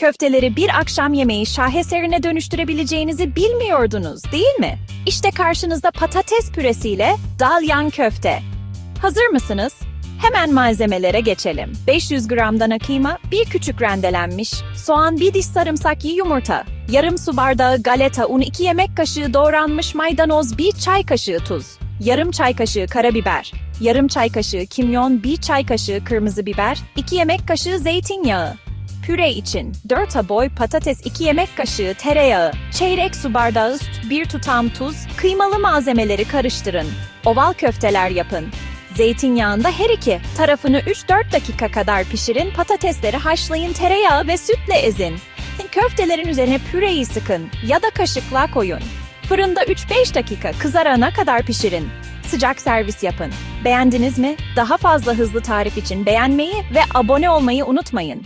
Köfteleri bir akşam yemeği şaheserine dönüştürebileceğinizi bilmiyordunuz, değil mi? İşte karşınızda patates püresiyle dalyan köfte. Hazır mısınız? Hemen malzemelere geçelim. 500 gram dana kıyma, bir küçük rendelenmiş, soğan, bir diş sarımsak, yumurta, yarım su bardağı galeta un, 2 yemek kaşığı doğranmış maydanoz, bir çay kaşığı tuz, yarım çay kaşığı karabiber, yarım çay kaşığı kimyon, bir çay kaşığı kırmızı biber, 2 yemek kaşığı zeytinyağı. Püre için 4 boy patates 2 yemek kaşığı tereyağı, çeyrek su bardağı süt, 1 tutam tuz, kıymalı malzemeleri karıştırın. Oval köfteler yapın. Zeytinyağında her iki tarafını 3-4 dakika kadar pişirin, patatesleri haşlayın, tereyağı ve sütle ezin. Köftelerin üzerine püreyi sıkın ya da kaşıkla koyun. Fırında 3-5 dakika kızarana kadar pişirin. Sıcak servis yapın. Beğendiniz mi? Daha fazla hızlı tarif için beğenmeyi ve abone olmayı unutmayın.